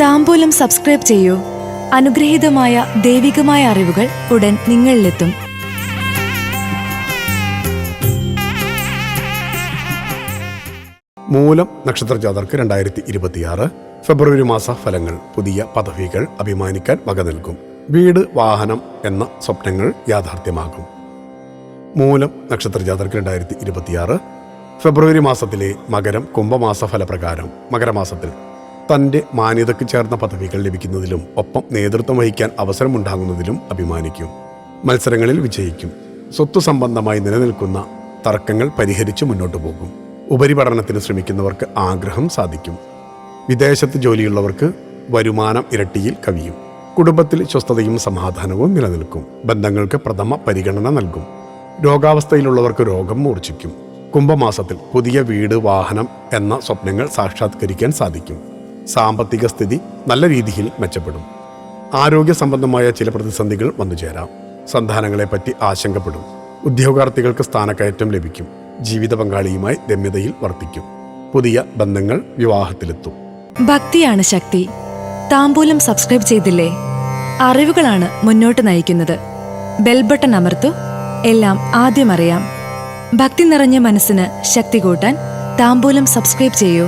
താമ്പൂലം subscribe ചെയ്യൂ. അനുഗ്രഹീതമായ ദൈവികമായ അറിവുകൾ ഉടൻ നിങ്ങളിലെത്തും. മൂലം നക്ഷത്ര ജാതർക്ക് രണ്ടായിരത്തി ഇരുപത്തിയാറ് ഫെബ്രുവരി മാസ ഫലങ്ങൾ പുതിയ പദവികൾ അഭിമാനിക്കാൻ വക നൽകും. വീട് വാഹനം എന്ന സ്വപ്നങ്ങൾ യാഥാർത്ഥ്യമാകും. മൂലം നക്ഷത്ര ജാതർക്ക് രണ്ടായിരത്തി ഇരുപത്തിയാറ് ഫെബ്രുവരി മാസത്തിലെ മകരം കുംഭമാസ ഫലപ്രകാരം മകരമാസത്തിൽ തന്റെ മാന്യതയ്ക്ക് ചേർന്ന പദവികൾ ലഭിക്കുന്നതിലും ഒപ്പം നേതൃത്വം വഹിക്കാൻ അവസരമുണ്ടാകുന്നതിലും അഭിമാനിക്കും. മത്സരങ്ങളിൽ വിജയിക്കും. സ്വത്ത് സംബന്ധമായി നിലനിൽക്കുന്ന തർക്കങ്ങൾ പരിഹരിച്ച് മുന്നോട്ടു പോകും. ഉപരിപഠനത്തിന് ശ്രമിക്കുന്നവർക്ക് ആഗ്രഹം സാധിക്കും. വിദേശത്ത് ജോലിയുള്ളവർക്ക് വരുമാനം ഇരട്ടിയിൽ കവിയും. കുടുംബത്തിൽ സ്വസ്ഥതയും സമാധാനവും നിലനിൽക്കും. ബന്ധങ്ങൾക്ക് പ്രഥമ പരിഗണന നൽകും. രോഗാവസ്ഥയിലുള്ളവർക്ക് രോഗം മൂർച്ഛിക്കും. കുംഭമാസത്തിൽ പുതിയ വീട് വാഹനം എന്ന സ്വപ്നങ്ങൾ സാക്ഷാത്കരിക്കാൻ സാധിക്കും. സാമ്പത്തിക സ്ഥിതി നല്ല രീതിയിൽ മെച്ചപ്പെടും. ആരോഗ്യ സംബന്ധമായ ചില പ്രതിസന്ധികൾ വന്നു ചേരാം. സന്താനങ്ങളെപ്പറ്റി ആശങ്കപ്പെടും. ഉദ്യോഗാർത്ഥികൾക്ക് സ്ഥാനക്കയറ്റം ലഭിക്കും. ജീവിത പങ്കാളിയുമായി രമ്യതയിൽ വർത്തിക്കും. പുതിയ ബന്ധങ്ങൾ വിവാഹത്തിലെത്തും. ഭക്തിയാണ് ശക്തി. താമ്പൂലം സബ്സ്ക്രൈബ് ചെയ്തില്ലേ? അറിവുകളാണ് മുന്നോട്ട് നയിക്കുന്നത്. ബെൽബട്ടൺ അമർത്തു. എല്ലാം ആദ്യം അറിയാം. ഭക്തി നിറഞ്ഞ മനസ്സിന് ശക്തി കൂട്ടാൻ താമ്പൂലം സബ്സ്ക്രൈബ് ചെയ്യൂ.